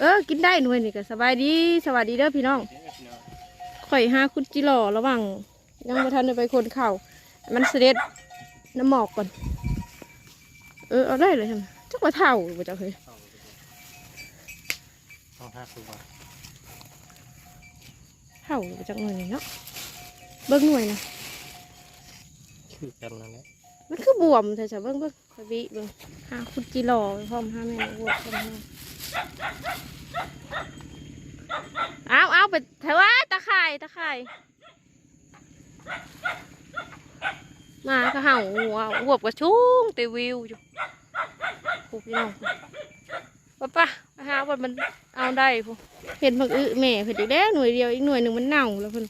เออ กินได้หน่วยนี่ก็สบายดีสวัสดีเด้อพี่น้อง ข่อยหาคุดจิหล่อระหว่างยังบ่ทันได้ไปคนเข่าวให้มันเสด็จน้ำหมอกก่อน เออ เอาได้เลยใช่ไหมจักว่าเท่าหรือบ่จักเคยต้องห้าตัวเท่าหรือบ่จักหน่วยนี่เนาะ เบิ้งหน่วยนะคือกันนั่นแหละมันคือบวมแต่จะเบิ้งเบิ้งคอยบิเบิ้งหาคุดจิหล่อไปพร้อมหาแม่นบวมพร้อมหา เอาเอาไปเถอะตะไคร่ตะไคร่ายมาก็เห่าหัวอวบกระชุ่งเตวิวอยู่พวกพี่น้องป้าป้าหาวันมันเอาได้พวกเห็นบักอึแม่เพิ่นอีกแล้วหน่วยเดียวอีกหน่วยหนึ่งมันเน่าแล้วเพิ่น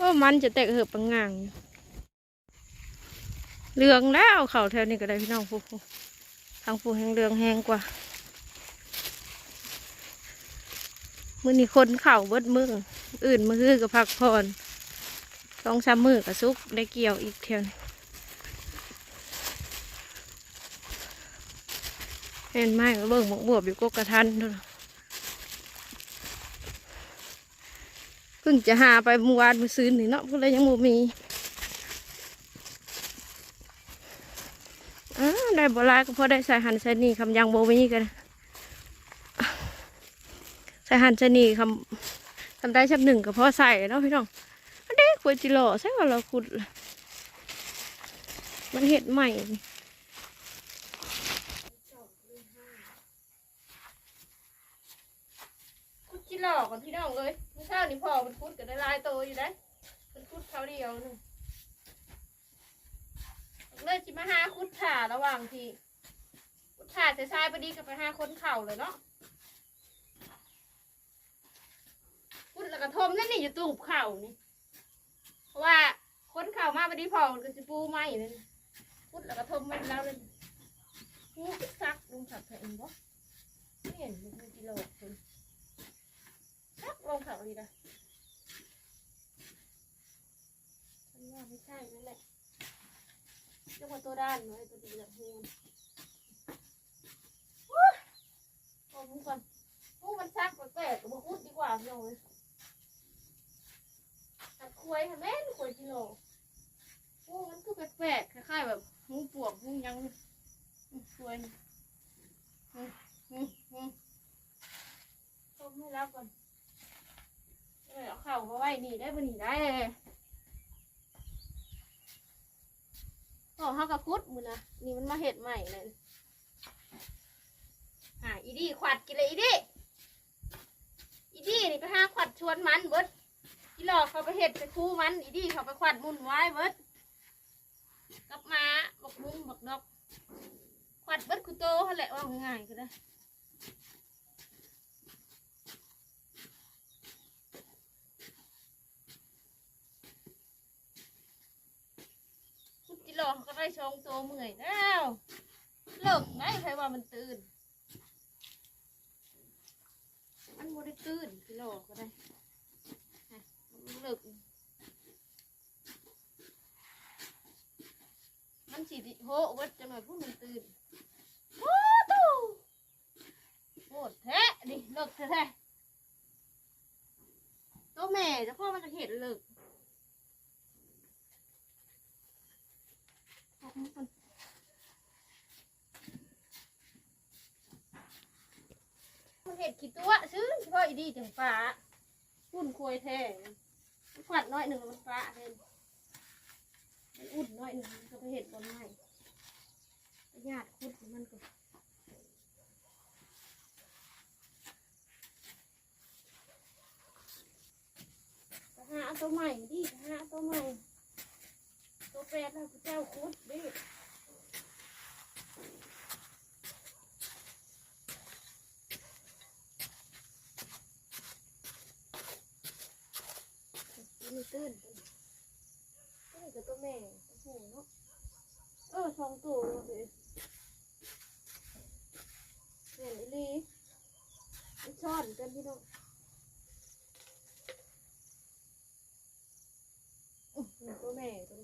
ว่ามันจะแตกเหือบปังงางเหลืองแล้วเขาแถวนี้ก็ได้พี่น้องพวกพวกทางพวกแห้งเหลืองแห้งกว่า มือนี้คนเข่าเบิดมืออื่นมือคือกับพักผ่อนสองสามมือกับซุกได้เกี่ยวอีกเทียนเห็นไหมก็เบิ่งหมกบวบอยู่กกกระทันเพิ่งจะหาไปเมื่อวานมือซื้อนี่เนาะก็เลยยังบ่มีอ่าได้บลายก็พอได้ใส่หันใส่นี่คำยังโบมีกัน ใส่หันใส่นี่คำทำได้ชับหนึ่งก็พอใส่เนาะพี่น้องอันนี้ควรจิโร่ใช่ว่าเราขุด มันเห็ดใหม่นี่ขุดจิโร่ก่อนพี่น้องเลยเมื่อเช้านี่พ่อมันขุดกันได้ลายโตอยู่ได้มันขุดเขาเดียวนึงเลยจิมาหาขุดถ่าระหว่างที่ขุดถ่าใส่ทรายพอดีกับไปหาคนเข่าเลยเนาะ พุด แล้วก็ทมนั่นนี่อยู่ตู้หุบเข่านี่เพราะว่าคนเข่ามาพอดีพอมันก็จะปูไม้เลยนพุดแล้วก็ทมมันแล้วเลยหูซักลงสับแผ่นบ่ไม่เห็นมันกิโลคุณซักลงเข่าดีนะฉันว่าไม่ใช่นั่นแหละเรียกว่าตัวด้านไว้ตัวดีแบบหูโอ้มึงก่อนหูมันซักแปลกๆกับมาคุดดีกว่าพี่น้องเลยตัดควยค่ะแม่นควยกิโลโอ้มันคือแปลกๆคล้ายๆแบบหูปวกหูยังควยนี่อืมอืมอืมต้มให้รับก่อนเอาเข่ามาไว้นี่ได้บ่นี่ได้ต่อห้ากับคุดมือนะนี่มันมาเห็ดใหม่เลยอ่าอีดี้ขวัดกินเลยอีดี้อีดี้นี่ไปหาขวัดชวนมันเบิด อีหลอกเขาไปเห็ดไปคู่มัน อีดีเขาไปขวัดมุนไว้เบิดกลับมาบอกมุงบอกดอกขวัดเบิดคุโตเขาแหละว่าง่ายๆก็ได้คุณจิหลอกเขาก็ได้ชองโตเมื่อยแล้วเลิกไหมใครว่ามันตื่น มันโมได้ตื่นจิหลอกก็ได้ เลิกมันสีดิโหวัดจะหน่อยพูดมันตื่นโอ้ตู้โหดแท้ดิเลิกแท้ตัวแม่จะพ่อมันจะเห็นเลิกมันเห็ดขี้ตัวซื้อพาะอีดีจังฟ้าหุ่นควยแท้ ขวัดน้อยหนึ่งมันฟ้าเห็นมันอุดน้อยหนึ่งก็ไปเห็ดบนไม้ญาติคุดมันก็หาตัวใหม่ดิหาตัวใหม่ตัวแปดแล้วพระเจ้าคุดดิ แม่โอ้โหเนาะเออสองตัวเลยเห็นอีลีอีช่อนกันพี่น้องตัวแม่ตัว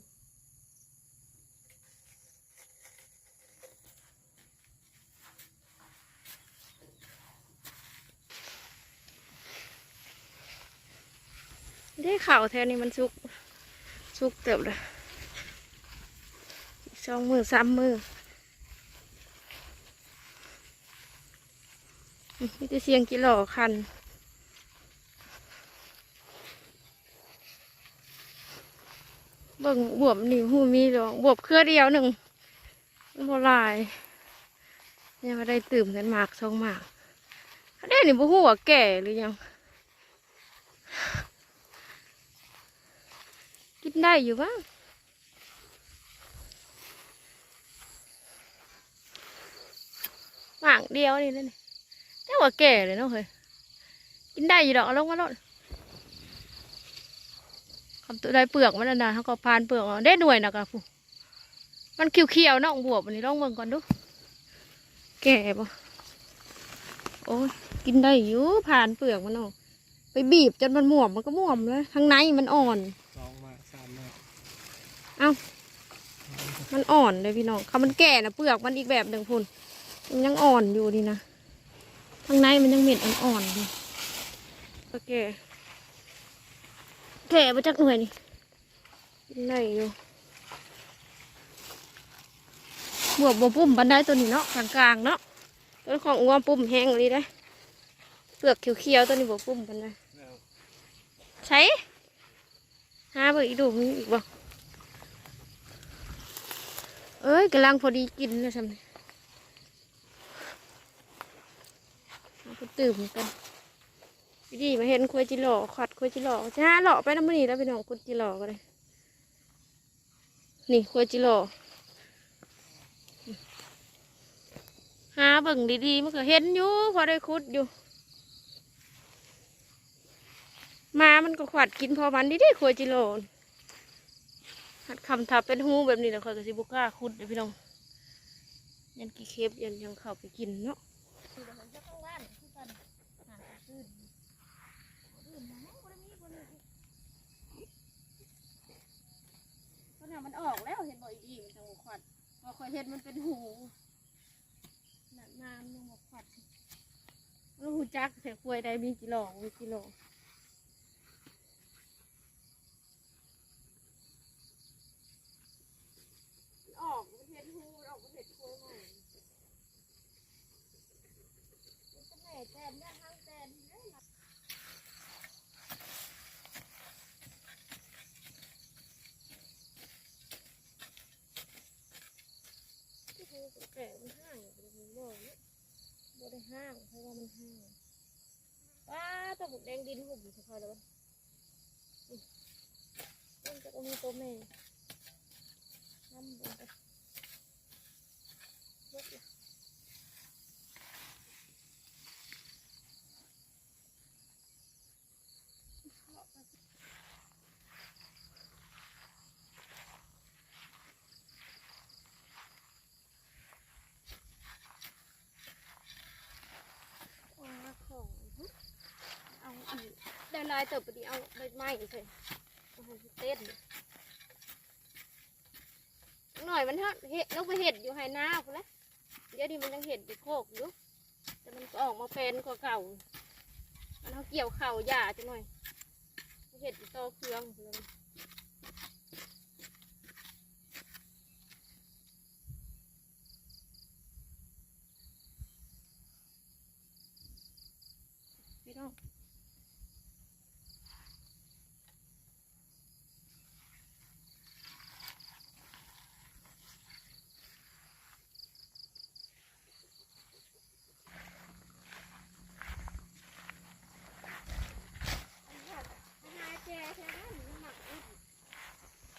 ได้ข่าวแถวนี้มันชุกชุกเติบเลย สองมือสามมือมีแต่เสียงกิโลคันเบิ่งบวบนี่หูมีดอกบวบเครือเดียวหนึ่งมันบ่หลายยังไม่ได้ตื่มกันหมากสองหมากอันนี้นี่บ่ฮู้ว่าแก่หรือยัง กินได้อยู่บ้าง หมากเดียวนี่นั่นนี่แต่ว่าแก่เลยเนาะเฮ้ยกินได้อยู่ดอกเอาลงมาลดคำตัวได้เปลือกมันนะเขาก็พานเปลือกเอาได้หน่วยนะกะผู้มันเขียวๆเนาะบวบอันนี้ลองเบิ่งก่อนดู แก่ปะโอ้ยกินได้อยู่ผ่านเปลือกมันออกไปบีบจนมันหม่วมมันก็หม่วมเลยข้างในมันอ่อนสองมาสามมามันอ่อนเลยพี่น้องคำมันแก่นะเปลือกมันอีกแบบหนึ่งพุ่น มันยังอ่อนอยู่ดีนะข้างในมันยังเหม็นอ่อนๆอยู่ก็แก่แก่มาจากหน่วยนี่กินได้อยู่บวบบวปุ่มบันไดตัวนี้เนาะกลางๆเนาะต้นของอ้วมปุ่มแห้งเลยได้อเปลือกเขียวๆตัวนี้บวปุ่มบันไดใช้หาเบอร์อีดูมีอีกบ่เอ้ยกำลังพอดีกินเลยทำไมเอาไป ตื่มกันพี่ดีมาเห็นควยจิหล่อขัดควยจิหล่อจะหาหล่อไปน้ำมันนี่แล้วไปน้องควยจิหล่อก็เลยนี่ควยจิหล่อหาเบิ่งดีๆมันก็เห็นอยู่พอได้คุดอยู่มามันก็ขวัดกินพอมันดีๆควยจิหล่อหัดคำทับเป็นหูแบบนี้นะคอยกับสิบุก้าคุดเดี๋ยวพี่น้องยันกี่เคฟยันยังเข้าไปกินเนาะมันออกแล้วเห็นบ่อยดีมันจังหวะขวัด พอคอยเห็นมันเป็นหูหนักนานลงมาขวัดแล้วหูจักแต่ควยใดมีกี่หลมีกี่หลอออกประเทศฮูออกประเทศโคใหม่มันจะแม่แตนเนี่ยทางแตนเนี่ยนะที่เขาแก่มันห้างอยู่เป็นบ่อยเนี่ยบ่ได้ห้างเพราะว่ามันห้างว้า ตัวบุกแดงดินหุบอยู่สักพักแล้วะนี่มันจะต้มีตัวแม่ทำบนไป ว้าของเอาอันได้ ลายเติบพอดีเอาใบไม้เลยเอาให้เต้นหน่อยมันเถอะเห็ดลงไปเห็ดอยู่ไฮนาพุ่นละเดี๋ยวนี้มันยังเห็ดอยู่โคกอยู่แต่มันก็ออกมาเป็นกว่าเก่ามันเอาเกี่ยวเข่าหย่าจังหน่อยเห็ดอยู่โตเครื่องเลยพี่น้อง หาแจแท้หรือหมักอุ่น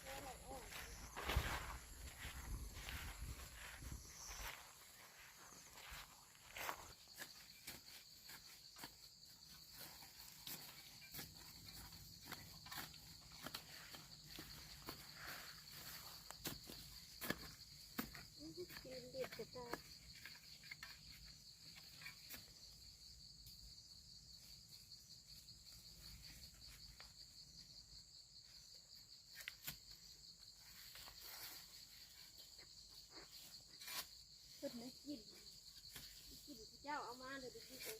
แจหมักอ่อนอื้อหือ กินเด็ดจะตาย เพิ่นนะกินกินเจ้าเอามาเลยไปกินเอง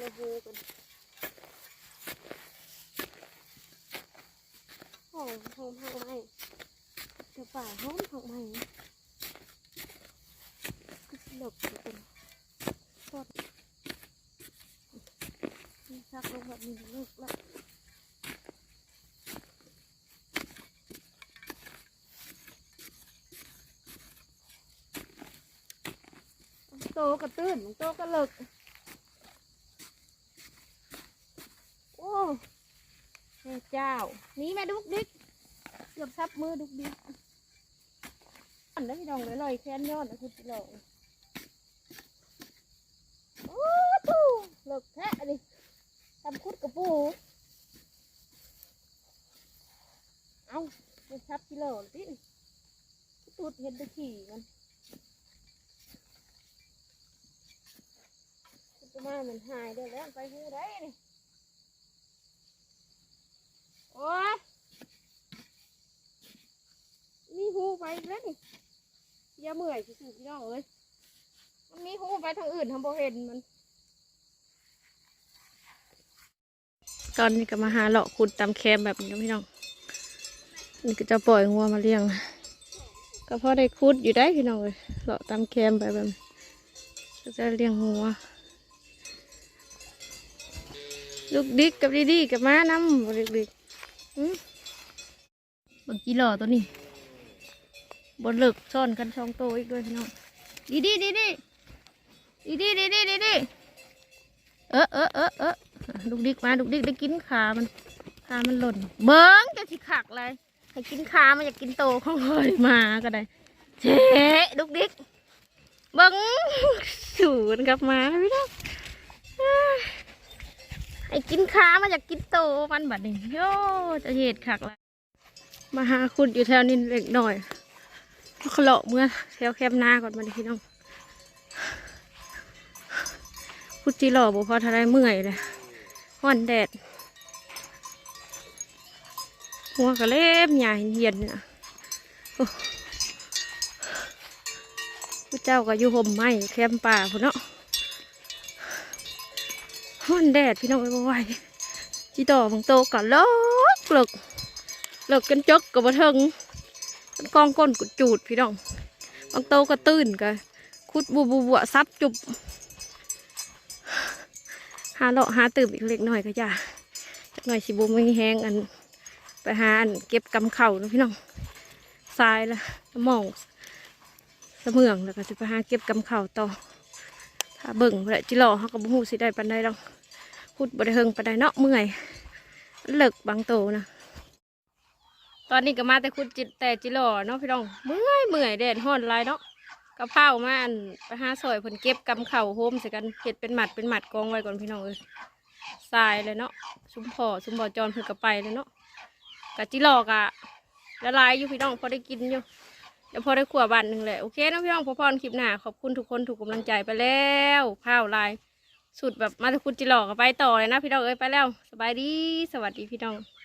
กันเลยกันหอมหอมหักไม้เดี๋ยวป่าหอมหักไมก็หลบกันทอดนี่ซักลงแบบนี้เลิกละโตกระตื้นโตกระเลิก โอ้แม่ เจ้านี่แม่ดุกดิกเกือบซับมือดุกดิกอันนั้นพี่น้องเลยลอยแค้นยอดนะคุณพี่น้องโอ้ตูเลิกแท้ดิทำคุดกระปูเอาไปซับกิโลติตูดเห็นตะขี่มันจะมามันหายได้แล้วไปหูได้นี่ อ้ยมีหูไปอีกแล้วนี่อย่าเมื่อยสิสิพี่น้องเอ้ยมันมีหูไปทางอื่นทำบ่เห็นมัน ตอนนี้ก็มาหาเลาะขุดตามแคมแบบนี้พี่น้อง นี่ก็จะปล่อยงัวมาเลี้ยง ก็พอได้ขุดอยู่ได้พี่น้องเลยเลาะตามแคมไปแบบก็จะเลี้ยงงัวลูกดิกกับดีดีกับม้าน้ำลูกดิก บิ่งกี่หล่อตัวนี้บนเลิกซ่อนกันช่องโตอีกด้วยพี่น้องดีดีดีดีดีดีดีดีดีดีเออเออเออเออลูกดิกมาลูกดิกได้กินขามันขามันหล่น เบิ้งจะสิขักเลยให้กินขามันอยากกินโตของคอยมาก็ได้เจ๊ลูกดิกเบิ้งสูนกลับมาพี่น้อง ไอ้กินขามาจากกินโตมันบัดนี้โย่จะเหตุขักละมาหาคุณอยู่แถวนี้เล็กหน่อยขะเลาะเมื่อแถวแคบหน้าก่อนมาดิพี่น้องพุดจีหล่อบ่พอทะเลเมื่อยเลยห้อนแดด หัวกระเล็บใหญ่เหียนเนี่ยผู้เจ้าก็อยู่ห่มไม้แคมป่าพุ่นเนาะ ฮ้อนแดดพี่น้องไอ้บ่ไหวจีต่อบางโตก็เลิกเลิกเลิกกันจกกับบ่เทิงกันกองก้นกุดจูดพี่น้องบางโตก็ตื่นกันคุดบัวบัวบัวซับจุบหาเลาะหาตื่นอีกเล็กน้อยก็จ้าจักหน่อยสิบุมีแห้งอันไปหาอันเก็บกำเข่านะพี่น้องทรายละหมองเสมืองแล้วก็จะไปหาเก็บกำเข่าต่อถ้าเบิ่งแหละจิหล่อเขาก็บ่ฮู้สิได้ปานใดดอก พูดบ่ได้เฮิงปานใดเนาะเมื่อยเลิกบางโตนะตอนนี้ก็มาแต่คุดจิตแต่จิหล่อเนาะพี่น้องเมื่อยเมื่อยแดดฮ้อนลายเนาะกระเพรามาอันไปหาซอยเพิ่นเก็บกำเข่าโฮมใส่กันเฮ็ดเป็นหมัดเป็นหมัดกองไว้ก่อนพี่น้องเอ้ยทรายเลยเนาะชุมพอชุมบ่อจอนเพิ่นก็ไปเลยเนาะกะจิหล่อกะละลายอยู่พี่น้องพอได้กินอยู่เดี๋ยวพอได้ขวบวันหนึ่งแหละโอเคนะพี่น้องพอพรคลิปหน้าขอบคุณทุกคนถูกกำลังใจไปแล้วข้าวลาย สุดแบบมาตะคุณจิหลอกไปต่อเลยนะพี่น้องเอ้ยไปแล้ว สบายดีสวัสดีพี่น้อง